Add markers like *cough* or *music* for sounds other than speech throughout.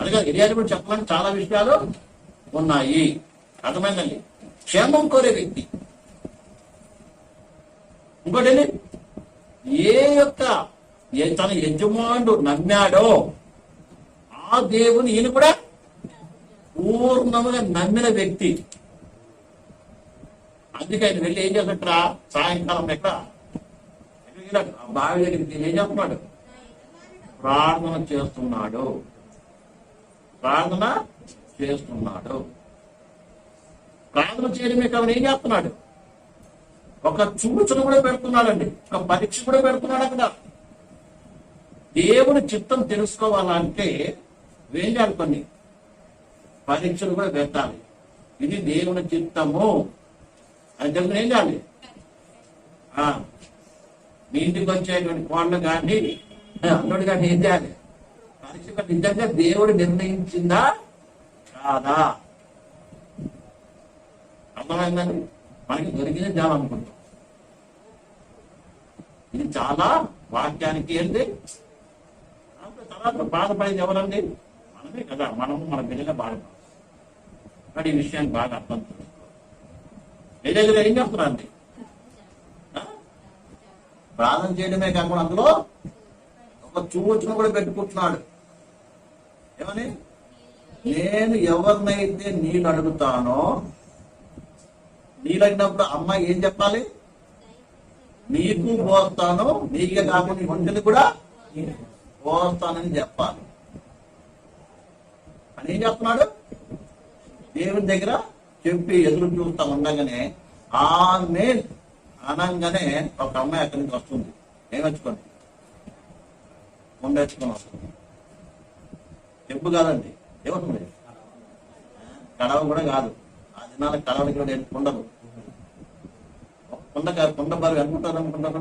అందుకని ఎలియాని కూడా చెప్పమని చాలా విషయాలు ఉన్నాయి. అర్థమైందండి? క్షేమం కోరే వ్యక్తి. ఇంకోటి ఏ యొక్క తన యజమానుడు నమ్మాడో ఆ దేవుని ఈయన కూడా పూర్ణముగా నమ్మిన వ్యక్తి. అందుకే ఆయన వెళ్ళి ఏం చేస్తాడరా సాయంకాలం ఎక్కడ? బావి దగ్గరికి ఏం చేస్తున్నాడు? ప్రార్థన చేస్తున్నాడు. ప్రార్థన చేస్తున్నాడు. ప్రార్థన చేయడమే కాదు ఏం చేస్తున్నాడు? ఒక చూచును కూడా పెడుతున్నాడండి. ఒక పరీక్ష కూడా పెడుతున్నాడు అక్కడ. దేవుని చిత్తం తెలుసుకోవాలంటే ఏం చేయాలి కొన్ని? పరీక్షలు కూడా పెట్టాలి. ఇది దేవుని చిత్తము. అని తెలుసు ఏం చేయాలి? ఆ, మీ ఇంటికి వచ్చేటువంటి కోళ్ళు కానీ అల్లుడు కానీ ఏం చేయాలి? పరీక్ష నిజంగా దేవుడు నిర్ణయించిందా? కాదా? అర్థమైందండి మనకి దొరికింది చాలా అనుకుంటాం. ఇది చాలా వాక్యానికి ఏంటి తర్వాత బాధపడేది ఎవరండి? మనమే కదా. మనము మన బిడ్డగా బాధపడాలి కానీ ఈ విషయాన్ని బాగా అర్థం చేసుకోవాలి. ఏం చెప్తున్నారండి ప్రార్థన చేయడమే కాకుండా అందులో ఒక సూచన కూడా పెట్టుకుంటున్నాడు. ఏమని? నేను ఎవరినైతే నేను అడుగుతానో నీలగినప్పుడు అమ్మాయి ఏం చెప్పాలి? నీకు పోస్తాను నీకే కాకుండా నీ ఒంటిని కూడా పోస్తానని చెప్పాలి. అని ఏం చెప్తున్నాడు దేవుని దగ్గర చెప్పి ఎదురు చూస్తా ఉండగానే ఆమె అనంగానే ఒక అమ్మాయి అక్కడి నుంచి వస్తుంది. ఏమచ్చుకోండి ఉండేసుకొని వస్తుంది తెంపు కాదండి. ఏమంటుంది కడవ కూడా కాదు. ఆ దినాల కడవలకి కూడా ఉండదు కుండ కుండ బరువు అనుకుంటారు అనుకుంటారు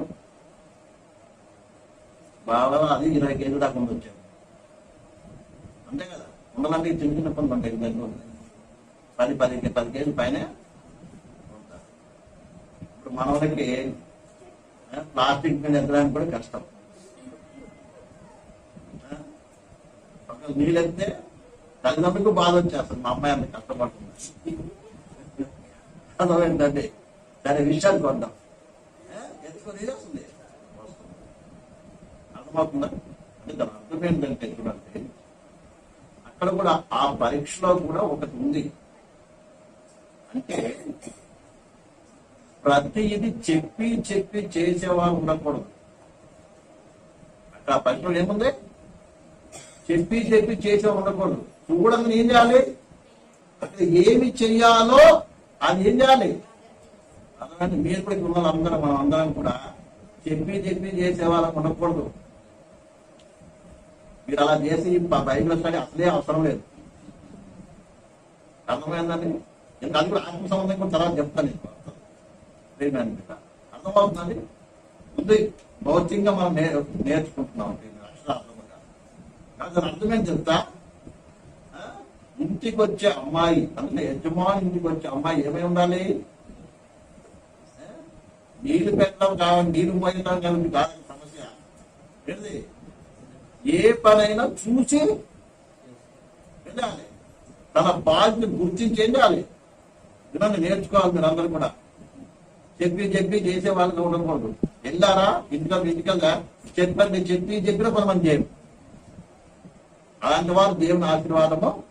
బాగా అది ఇరవై కేజీలు దాకా ఉండొచ్చు అంతే కదా. కుండలంటే చిన్న చిన్న కుండ ఉంటాయి దగ్గర పది పది పది కేజీల పైన ఇప్పుడు మనవలకి ప్లాస్టిక్ మీద ఎత్తడానికి కూడా కష్టం. ఒకవేళ నీళ్ళు ఎత్తే తల్లిదండ్రులకు బాధ వచ్చేస్తుంది మా అమ్మాయి అంత కష్టపడుతుంది. అర్థమైందండి దాని విషయానికి వద్దాం. ఎందుకు ఎత్తుకొని వస్తుంది అర్థమవుతుందా? అంటే దాని అర్థం ఏంటంటే చూడండి అక్కడ కూడా ఆ పరీక్షలో కూడా ఒకటి ఉంది. అంటే ప్రతి ఇది చెప్పి చెప్పి చేసేవారు ఉండకూడదు. అక్కడ పరీక్షలో ఏముంది? చెప్పి చెప్పి చేసే ఉండకూడదు చూడంగా ఏం చేయాలి? అక్కడ ఏమి చెయ్యాలో అది ఏం చేయాలి? అలాగే మీరు కూడా ఇక్కడ ఉన్న వాళ్ళందరం మనం అందరం కూడా చెప్పి చెప్పి చేసే వాళ్ళకు ఉండకూడదు మీరు అలా చేసి బ- బైబిల్ స్టడీ అసలే అవసరం లేదు. అర్థమైందండి ఇంకా అది కూడా ఆత్మ సంబంధం కూడా తర్వాత చెప్తాను నేను ప్రేమాన్ని ఉంది అర్థమవుతుందండి ముందు భౌతికంగా మనం నేర్చుకుంటున్నాం. అండి కాదు అర్థమేం చెప్తా? ఇంటికి వచ్చే అమ్మాయి అంటే యజమాని ఇంటికి వచ్చే అమ్మాయి ఏమై ఉండాలి? నీళ్ళు పెట్టడం కావాలి నీళ్ళు పోయడం కావాలి కాదు సమస్య. ఏంటి ఏ పనైనా చూసి వెళ్ళాలి. తన బాధ్యత గుర్తించి ఏం నేర్చుకోవాలి మీరు అందరూ కూడా. చెప్పి చెప్పి చేసే వాళ్ళకి ఉండకూడదు. వెళ్ళారా? ఇంటికి ఇంటికల్లా చెప్పండి చెప్పి చెప్పిన కొంతమంది చేయరు అలాంటి వారు దేవుని ఆశీర్వాదము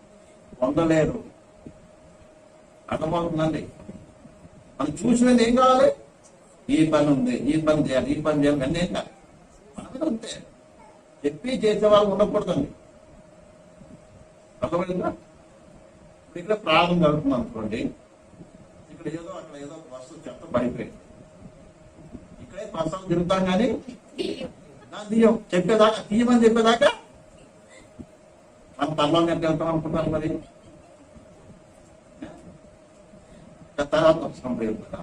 పొందలేరు. అర్థమవుతుందండి? మనం చూసినది ఏం కావాలి? ఈ పని ఉంది ఈ పని చేయాలి ఈ పని చేయాలి అన్నీ ఏం కాదు. మన ఉంటే చెప్పి చేసే వాళ్ళు ఉండకూడదండి. అర్థమైందా? ఇక్కడ ప్రారంభం జరుగుతుంది అనుకోండి. ఇక్కడ ఏదో అక్కడ ఏదో ఒక వస్తువు చెత్త పడిపోయింది. ఇక్కడే పర్సనల్ తిరుగుతాం కానీ నా తీయం చెప్పేదాకా తీయమని చెప్పేదాకా మన త్వరలో ఎంత వెళ్తాం అనుకుంటాను మరి? తర్వాత వస్తాం కదా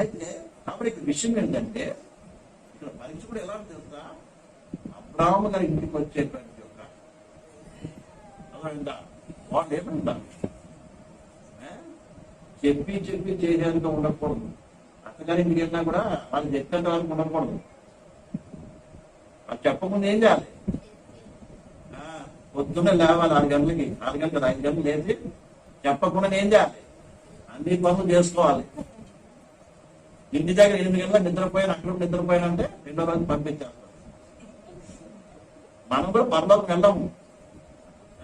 అయితే కాబట్టి ఇక్కడ విషయం ఏంటంటే ఇక్కడ పరీక్ష కూడా ఎలా తెలుసా? అబ్రాహ్మ గారి ఇంటికి వచ్చేటువంటి ఒక వాళ్ళు ఏమంటారు? చెప్పి చెప్పి చేసేందుకు ఉండకూడదు. అత్తగారి ఇంటికి వెళ్ళినా కూడా వాళ్ళు చెప్పేంత వరకు ఉండకూడదు. వాళ్ళు చెప్పకుండా ఏం చేయాలి? పొద్దున్నే లేవాలి ఆరు గంటలకి. ఆరు గంటలు ఐదు గంటలు లేచి చెప్పకుండా ఏం చేయాలి. అన్ని పనులు చేసుకోవాలి. ఇంటి దగ్గర ఎనిమిది గంటలకు నిద్రపోయాను అక్కడ నిద్రపోయాను అంటే రెండో రోజు పంపించాలి. మనం కూడా పరలోకి వెళ్ళము.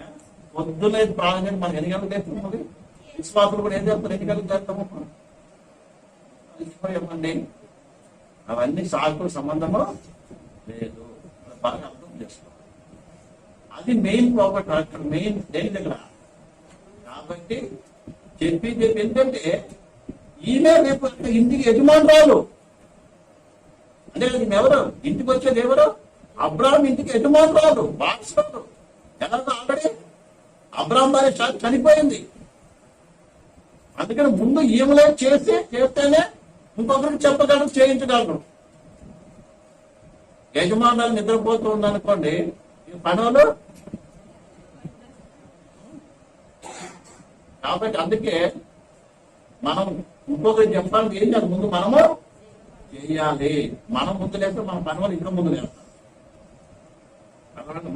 ఏ? పొద్దున్నే ప్రారంభం మనకి ఎన్ని గంటలు తెచ్చుకున్నది విశ్వాసులు కూడా ఏం చేస్తారు? ఎన్ని గంటలు చేస్తాము. అలసిపోయామండి అవన్నీ సాకులు సంబంధము లేదు. బాగా అర్థం చేసుకోవాలి. అది మెయిన్ ప్రాపర్టీ అక్కడ మెయిన్ దేని దగ్గర? కాబట్టి చెప్పి చెప్పి ఏంటంటే ఈమె రేపు ఇంటికి యజమానురాలు అంటే ఈమె ఎవరు? ఇంటికి వచ్చేది ఎవరు? అబ్రాహం ఇంటికి యజమానురాలు బాక్సరాలు ఎలా ఆల్రెడీ అబ్రాహం భార్య చనిపోయింది. అందుకని ముందు ఈమెలే చేసి చేస్తేనే ఇంకొకరికి చెప్పగలరు చేయించగలరు. యజమానులు నిద్రపోతూ ఉందనుకోండి పనులు? కాబట్టి అందుకే మనం ఇంకొకరికి చెప్పడానికి ఏం చేయాలి ముందు మనము చేయాలి. మనం ముందు లేస్తే మన పని వాళ్ళు ఇంకా ముందు లేస్తారు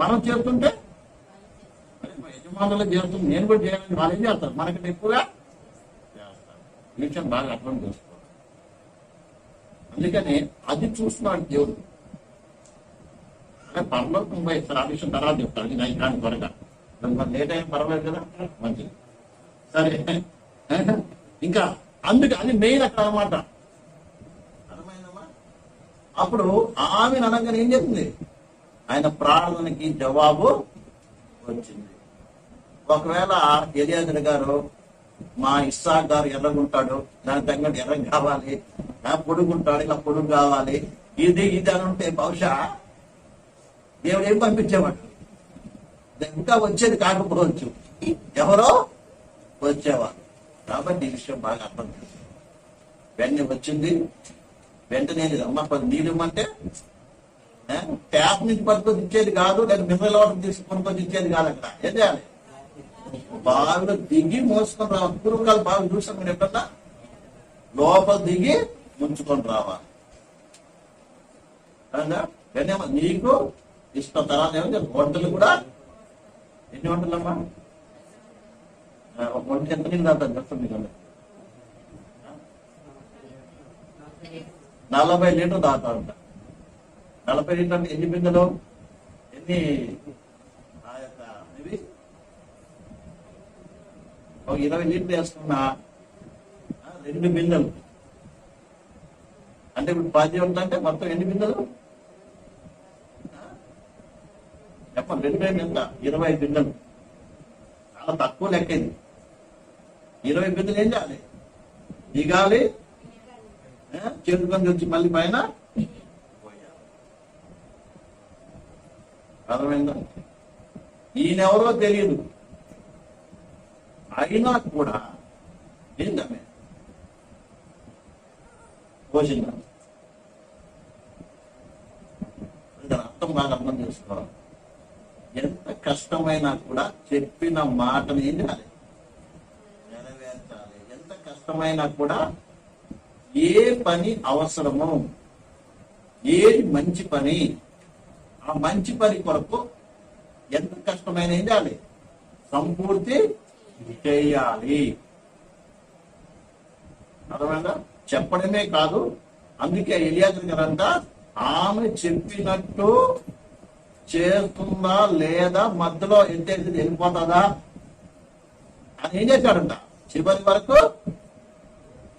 మనం చేస్తుంటే యజమానులు చేస్తుంది. నేను కూడా చేయాలని వాళ్ళు ఏం చేస్తారు? మనకంటే ఎక్కువగా చేస్తారు. విషయం బాగా అర్థం చేసుకోవాలి. అందుకని అది చూస్తున్నాడు దేవుడు. పరలోకం పోయి ఇస్తారు. ఆ విషయం తర్వాత చెప్తాడు ఇది అయి కానీ త్వరగా. కొంచెం లేట్ అయిన పర్వాలేదు కదా? మంచిది. సరే. *laughs* ఇంకా అందుకే అది మెయిన్ అక్కడ అనమాట అప్పుడు ఆమెను అనగానే ఏం చెప్తుంది? ఆయన ప్రార్థనకి జవాబు వచ్చింది. ఒకవేళ ఎలియాజర్ గారు మా ఇస్సాక్ గారు ఎర్రగుంటాడు దాని తగ్గట్టు ఎర్ర కావాలి పొడుగుంటాడు ఇలా పొడుగు కావాలి ఇది ఇది అని ఉంటే బహుశా దేవుడు ఏం పంపించేవాడు? ఇంకా వచ్చేది కాకపోవచ్చు ఎవరో వచ్చేవారు. కాబట్టి ఈ విషయం బాగా అర్థం వెన్నె వెంటనే వచ్చింది. వెంటనే అమ్మ పది నీళ్ళు ఇమ్మంటే ట్యాప్ నుంచి పట్టుకొని ఇచ్చేది కాదు లేదా మినరల్ వాటర్ తీసుకొని ఇచ్చేది కాదు అక్కడ. ఏం చేయాలి? బావిలో దిగి మోసుకొని రావాలి. పూర్వకాలు బావి చూసాం మీరు ఎప్పుడన్నా? లోపల దిగి ముంచుకొని రావాలి. నీకు ఇష్టం తర్వాత ఏమో వంటలు కూడా ఎన్ని వంటలమ్మా ఆ, ఒక వంట ఎంత నీళ్ళు తాగుతాను చెప్తుంది కదా నలభై లీటర్ తాగుతా ఉంటా. నలభై లీటర్ అంటే ఎన్ని బిందెలు? ఎన్ని? ఆ యొక్క ఇవి ఒక ఇరవై లీటర్లు వేసుకున్నా రెండు బిందెలు. అంటే ఇప్పుడు పది ఉంటుంటే మొత్తం ఎన్ని బిందెలు ఆ? చెప్పండి రెండు ఎంత ఇరవై బిందెలు. చాలా తక్కువ లెక్కింది. ఇరవై బిందెలు ఏం చేయాలి? దిగాలి. ఆ, చేతుకొని వచ్చి మళ్ళీ పైన అర్థమైందా? ఈయనెవరో తెలియదు అయినా కూడా ఏంటమే పోషించాలి అర్థం బాగా అర్థం చేసుకోవాలి. ఎంత కష్టమైనా కూడా చెప్పిన మాటను ఏం చేయాలి నెరవేర్చాలి. ఎంత కష్టమైనా కూడా ఏ పని అవసరమో ఏది మంచి పని ఆ మంచి పని కొరకు ఎంత కష్టమైన ఏం చేయాలి సంపూర్తి చేయాలి. అర్థమైందా? చెప్పడమే కాదు అందుకే ఎలియాజన్ గారంట ఆమె చెప్పినట్టు చేస్తుందా లేదా మధ్యలో ఎంతేది వెళ్ళిపోతుందా? అని ఏం చేశాడంట? చివరి వరకు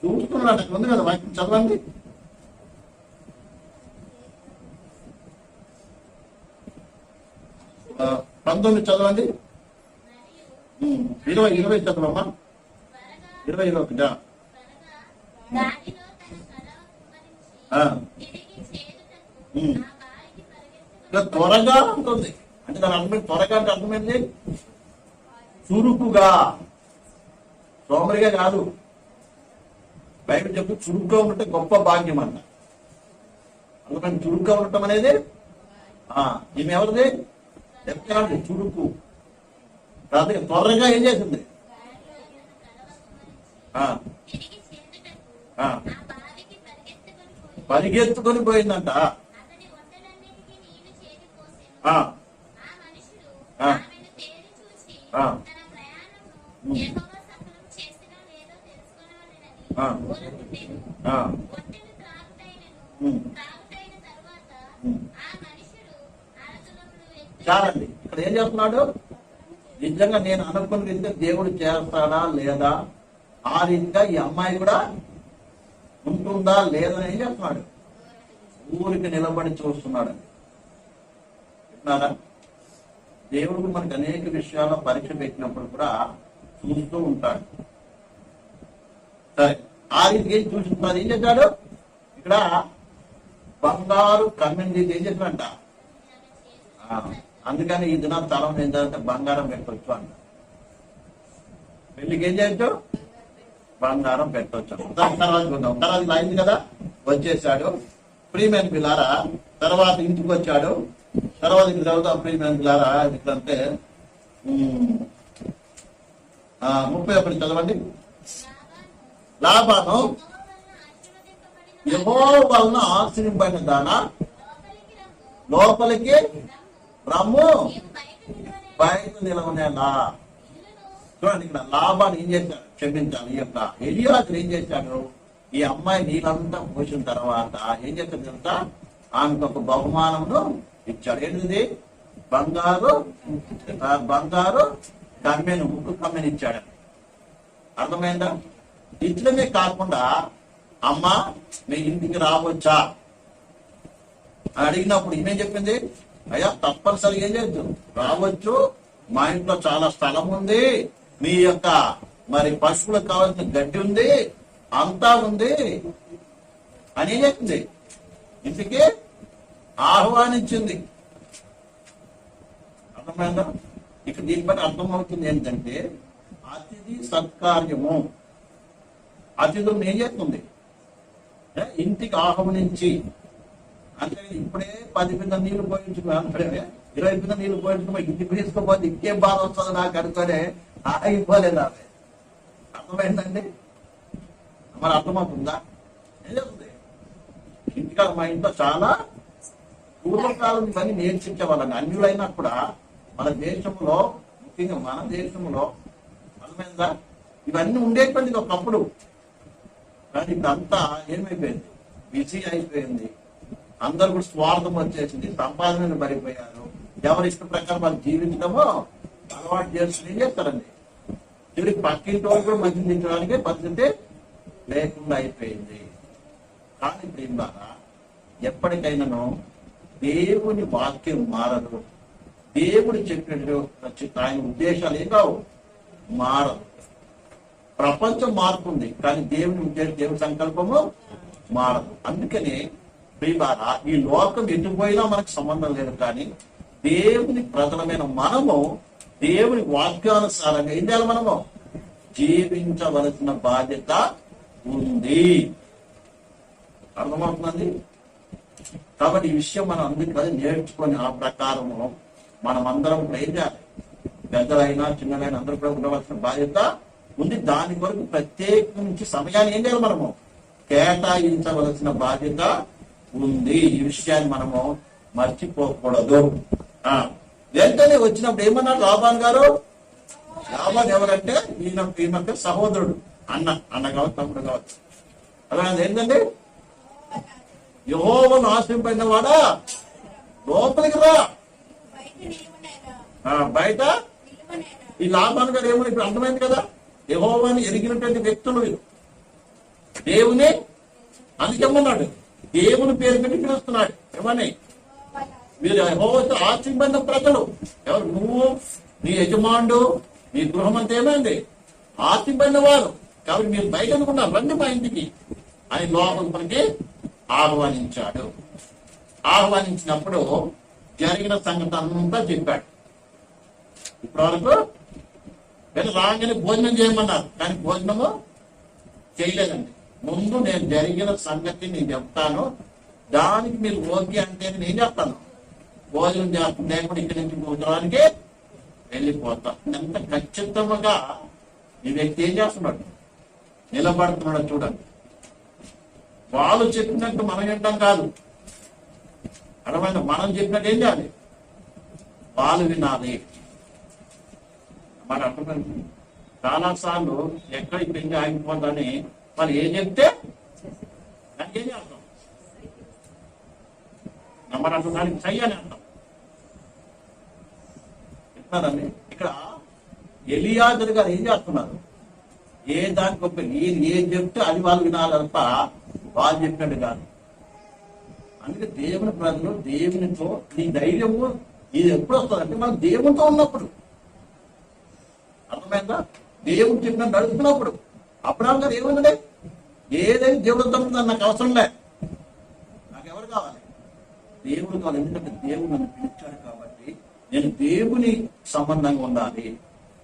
చూస్తున్నాడు అక్కడ ఉంది కదా వాక్యం? చదవండి. పంతొమ్మిది చదవండి. ఇరవై ఇరవై చదవమ్మా. ఇరవై ఇరవై ఒకటా ఆ. ఇలా త్వరగా ఉంటుంది అంటే దాని అర్థం త్వరగా అంటే అర్థమైంది చురుకుగా. సోమరిగా కాదు. బైబిల్ చెప్పు చురుగ్గా ఉంటే గొప్ప భాగ్యం అంట అందుకని చురుగ్గా ఉండటం అనేది ఆ ఈమె ఎవరిది? చెప్పాలండి చురుకు. కాబట్టి త్వరగా ఏం చేసింది? ఆ, ఆ, పరిగెత్తుకొని పోయిందంట. చాలండి. ఇక్కడ ఏం చేస్తున్నాడు? నిజంగా నేను అనుకున్న రీతిగా దేవుడు చేస్తాడా లేదా? ఆ రీతిగా ఈ అమ్మాయి కూడా ఉంటుందా లేదా అని ఏం చేస్తున్నాడు? ఊరికి నిలబడి చూస్తున్నాడు చెప్తున్నారా దేవుడు మనకు అనేక విషయాల్లో పరీక్ష పెట్టినప్పుడు కూడా చూస్తూ ఉంటాడు. సరే ఆ రీతికి ఏం చూస్తున్నారు ఏం చేశాడు? ఇక్కడ బంగారు కమ్మింది ఏం చేశాడంట అందుకని ఈ దినం తలం ఏంటంటే బంగారం పెట్టవచ్చు అంట. పెళ్ళికి ఏం చేయొచ్చు? బంగారం పెట్టవచ్చు తర్వాత చూద్దాం తర్వాత అయింది కదా? వచ్చేసాడు. ప్రీమియం పిల్లారా తర్వాత ఇంటికి వచ్చాడు. తర్వాత ఇంటికి చదువుతాం ప్రీమియం పిల్లారా ఆ, ముప్పై ఒకటి చదవండి. లాభాను వలన ఎవో వలన ఆశ్రయింపడిన దాన లోపలికి రమ్ము. బయట నిలవనే నిలవనేలా. చూడండి ఇక్కడ లాభాన్ని ఏం చేశాడు క్షమించాలి. ఈ యొక్క ఎలియాజరు ఏం చేశాడు ఈ అమ్మాయి నీళ్ళంతా పోసిన తర్వాత ఏం చేస్తాడు తెలుసా? ఆమెకు ఒక బహుమానమును ఇచ్చాడు. ఏంటిది? బంగారు బంగారు కమ్మెను ముక్కు కమ్మెను ఇచ్చాడు. అర్థమైందా? ఇట్లనే కాకుండా అమ్మ మీ ఇంటికి రావచ్చా? అని అడిగినప్పుడు ఈమెం చెప్పింది? అయ్యా తప్పనిసరిగా ఏం చేయొచ్చు రావచ్చు. మా ఇంట్లో చాలా స్థలం ఉంది. మీ యొక్క మరి పశువులకు కావాల్సిన గడ్డి ఉంది అంతా ఉంది. అని చెప్పింది? ఇంటికి ఆహ్వానించింది. అర్థమైందా? ఇక దీనిపై అర్థమవుతుంది ఏంటంటే అతిథి సత్కార్యము. అతిథులను ఏం చేస్తుంది? ఇంటికి ఆహ్వానించి. అంటే ఇప్పుడే పది మీద నీళ్ళు పోయించుకో ఇరవై మీద నీళ్ళు పోయించుకున్నా ఇంటికి తీసుకోపోతే ఇంకేం బాధ వస్తుంది నాకు అనుకోనే? ఆగిపోలేదు ఆమె అర్థమైందండి? మరి అర్థమవుతుందా? ఏం చేస్తుంది? ఇంటికాడ మా ఇంట్లో చాలా పూర్వకాలం ఇవన్నీ నేర్చించే వాళ్ళని. అన్యులైనా కూడా మన దేశంలో ముఖ్యంగా మన దేశంలో అర్థమైందా ఇవన్నీ ఉండేటువంటిది ఒకప్పుడు. కానీ ఇదంతా ఏమైపోయింది? బిజీ అయిపోయింది. అందరు కూడా స్వార్థం వచ్చేసింది. సంపాదనలు పడిపోయారు ఎవరి ఇష్ట ప్రకారం వాళ్ళు జీవించడమో అలవాటు చేస్తుంది చేస్తారండి. చివరికి పక్కింటి వాళ్ళు కూడా మంచి తించడానికి పరిస్థితి లేకుండా అయిపోయింది. కానీ దీని ద్వారా ఎప్పటికైనాను దేవుని వాక్యం మారదు. దేవుడు చెప్పినట్టు ఆయన ఉద్దేశాలు ఏం కావు? మారదు. ప్రపంచం మారుతుంది కానీ దేవుని ఉద్దేశం దేవుని సంకల్పము మారదు. అందుకని ప్రియులారా ఈ లోకం ఎటుపోయినా మనకు సంబంధం లేదు కానీ దేవుని ప్రజలమైన మనము దేవుని వాక్యానుసారంగా ఏం చేయాలి మనము? జీవించవలసిన బాధ్యత ఉంది. అర్థమవుతుందండి? కాబట్టి ఈ విషయం మనం అందుకని నేర్చుకొని ఆ ప్రకారము మనం అందరం కూడా ఏం చేయాలి? పెద్దలైనా చిన్నలైనా అందరూ కూడా ఉండవలసిన బాధ్యత ఉంది. దాని కొరకు ప్రత్యేకించి సమయాన్ని ఏం చేయాలి మనము? కేటాయించవలసిన బాధ్యత ఉంది. ఈ విషయాన్ని మనము మర్చిపోకూడదు. ఆ వెంటనే వచ్చినప్పుడు ఏమన్నారు లాభాన్ గారు? లాభాన్ ఎవరంటే ఈయన ఈయన సహోదరుడు అన్న అన్న కావచ్చు తమ్ముడు కావచ్చు. అలా ఏంటంటే యహోవను ఆశ్రయింపడిన వాడా? లోపలికి రా. ఆ, బయట? ఈ లాభాన్ గారు ఏమో ఇప్పుడు అర్థమైంది కదా? యహోవాని ఎరిగినటువంటి వ్యక్తులు వీరు. దేవుని అందుకేమన్నాడు దేవుని పేరు పెట్టి పిలుస్తున్నాడు. ఏమని మీరు యహోవతో ఆశ్రయింపడిన ప్రజలు. ఎవరు? నువ్వు నీ యజమానుడు నీ గృహం అంతా ఏమైంది? ఆశ్రయింపడిన వారు. కాబట్టి మీరు బయట అనుకున్నారు రండి మా ఇంటికి. అని మనకి ఆహ్వానించాడు. ఆహ్వానించినప్పుడు జరిగిన సంగతి అంతా చెప్పాడు. ఇప్పటి వరకు వీళ్ళు రాగానే భోజనం చేయమన్నారు. కానీ భోజనము చేయలేదండి. ముందు నేను జరిగిన సంగతి నేను చెప్తాను. దానికి మీరు ఓకే అంటే నేను చెప్తాను. భోజనం చేస్తాను. లేకుండా ఇక్కడి నుంచి భోజనానికి వెళ్ళిపోతాం. ఎంత ఖచ్చితంగా ఈ వ్యక్తి ఏం చేస్తున్నాడు? నిలబడుతున్నాడు చూడండి. వాళ్ళు చెప్పినట్టు మనం వినడం కాదు. అర్థమైన మనం చెప్పినట్టు ఏం చేయాలి? వాళ్ళు వినాలి. మరి అర్థమైంది? చాలాసార్లు ఎక్కడ పెళ్ళి ఆగిపోతుందని మరి ఏం చెప్తే దానికి ఏం చేస్తాం నెంబర్ అసలు దానికి చెయ్యని అంటాం చెప్తున్నారండి? ఇక్కడ ఎలియాజరు గారు ఏం చేస్తున్నారు? ఏ దానికి గొప్ప ఈయన ఏం చెప్తే అది వాళ్ళు వినాలి తప్ప వాళ్ళు చెప్పినట్టు కాదు. అందుకే దేవుని ప్రజలు దేవునితో నీ ధైర్యము ఇది ఎప్పుడు వస్తుందంటే మనం దేవునితో ఉన్నప్పుడు. అర్థమైందా? దేవుడు చెప్పిన నడుస్తున్నప్పుడు అబ్రాహం గారు ఏమన్నాడే ఏదైనా దేవుడితో దొరుకుతుంది నాకు అవసరం లే. నాకు ఎవరు కావాలి? దేవుడు కావాలి. ఎందుకంటే దేవుడు నన్ను పిలిచాడు కాబట్టి నేను దేవుని సంబంధంగా ఉండాలి.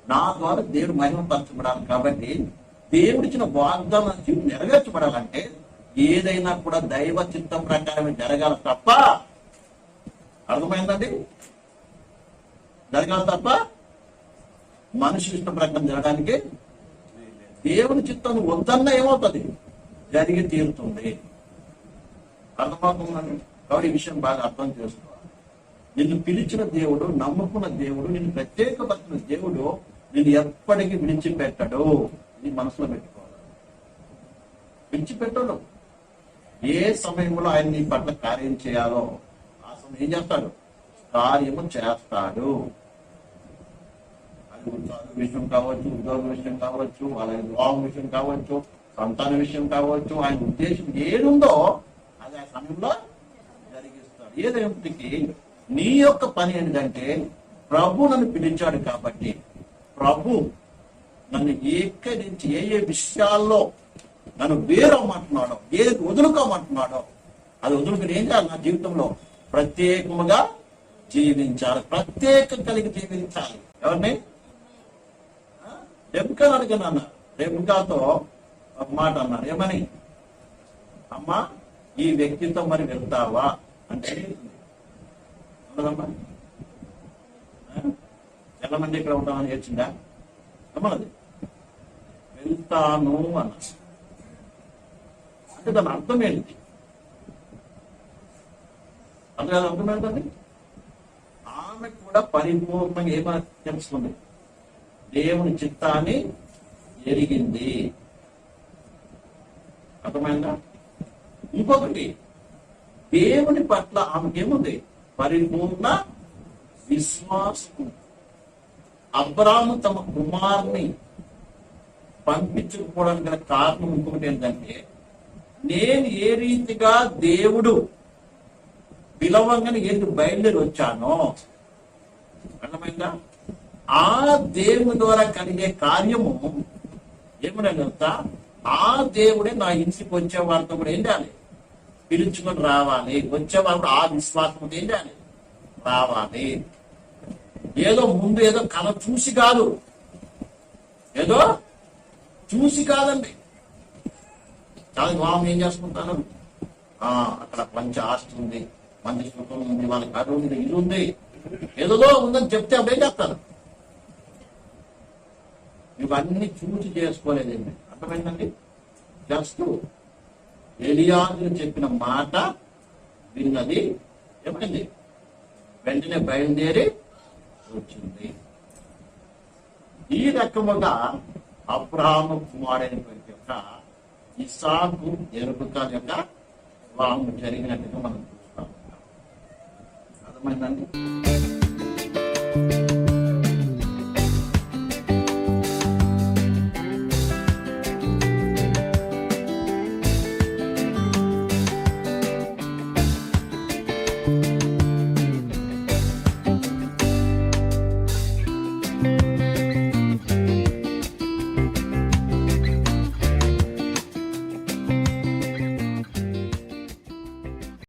నా ద్వారా దేవుడు మహిమపరచబడాలి కాబట్టి దేవుడిచ్చిన వాగ్దానం నెరవేర్చబడాలంటే ఏదైనా కూడా దైవ చిత్తం ప్రకారమే జరగాలి తప్ప అర్థమైందండి? జరగాలి తప్ప మనిషి ఇష్టం ప్రకారం జరగడానికి దేవుని చిత్తం వద్దన్న ఏమవుతుంది? జరిగి తీరుతుంది. అర్థమవుతుందండి? కాబట్టి ఈ విషయం బాగా అర్థం చేసుకోవాలి. నిన్ను పిలిచిన దేవుడు నమ్ముకున్న దేవుడు నిన్ను ప్రత్యేకపరిచిన దేవుడు నిన్ను ఎప్పటికీ విడిచిపెట్టడు. ఇది మనసులో పెట్టుకోవాలి. విడిచిపెట్టడు. ఏ సమయంలో ఆయన నీ పట్ల కార్యం చేయాలో ఆ సమయం ఏం చేస్తాడు? కార్యము చేస్తాడు. అది ఉద్యోగ విషయం కావచ్చు ఉద్యోగ విషయం కావచ్చు వాళ్ళ వివాహం విషయం కావచ్చు సంతాన విషయం కావచ్చు ఆయన ఉద్దేశం ఏదుందో అది ఆ సమయంలో జరిగిస్తాడు. ఏదేమిటికి నీ యొక్క పని ఏంటంటే ప్రభు నన్ను పిలిచాడు కాబట్టి ప్రభు నన్ను ఏకరించి ఏ ఏ విషయాల్లో నన్ను వేరమ్మంటున్నాడో ఏది వదులుకోమంటున్నాడో. అది వదులుకుని ఏం చేయాలి నా జీవితంలో? ప్రత్యేకముగా జీవించాలి ప్రత్యేకం కలిగి జీవించాలి. ఎవరిని? రెబికా అడిగాను అన్న రెబికాతో ఒక మాట అన్నారు ఏమని? అమ్మా ఈ వ్యక్తితో మరి వెళ్తావా? అంటే ఉండదమ్మా. మంది ఇక్కడ ఉంటామని చేర్చిందా అమ్మది వెళ్తాను అన్నారు అంటే దాని అర్థం ఏంటి? అంటే అర్థం ఏంటండి ఆమె కూడా పరిపూర్ణంగా ఏమా తెలుస్తుంది దేవుని చిత్తాన్ని ఎరిగింది. అర్థమైందా? ఇంకొకటి దేవుని పట్ల ఆమెకేముంది? పరిపూర్ణ విశ్వాసం. అబ్రాము తమ కుమార్ని పంపించకపోవడానికి గల కారణం ఇంకొకటి ఏంటంటే నేను ఏ రీతిగా దేవుడు పిలవంగానే ఎందుకు బయలుదేరి వచ్చానో? అర్థమైందా? ఆ దేవుని ద్వారా కలిగే కార్యము ఏమన్నా ఆ దేవుడే నా ఇంటికి వచ్చే వారితో కూడా ఏం చేయాలి? పిలుచుకొని రావాలి. వచ్చేవారు కూడా ఆ విశ్వాసం ఏం చేయాలి? రావాలి. ఏదో ముందు ఏదో కళ చూసి కాదు. ఏదో చూసి కాదండి. చాలా వివాహం ఏం చేసుకుంటాను ఆ అక్కడ మంచి ఆస్తి ఉంది మంచి సుఖం ఉంది వాళ్ళకి అది ఉంది ఇది ఉంది. ఏదో ఉందని చెప్తే అప్పుడేం చేస్తారు? ఇవన్నీ చూసి చేసుకోలేదండి అర్థమైందండి? జస్ట్ ఎలియాజులు చెప్పిన మాట విన్నది ఏమైంది వెంటనే బయలుదేరి వచ్చింది. ఈ రకముగా అబ్రాహ్మ కుమారుడైనటువంటి యొక్క ఇసాకు ఎరుపుకాల యొక్క వివాహం జరిగినట్టుగా మనం చూస్తాం. అర్థమైందండి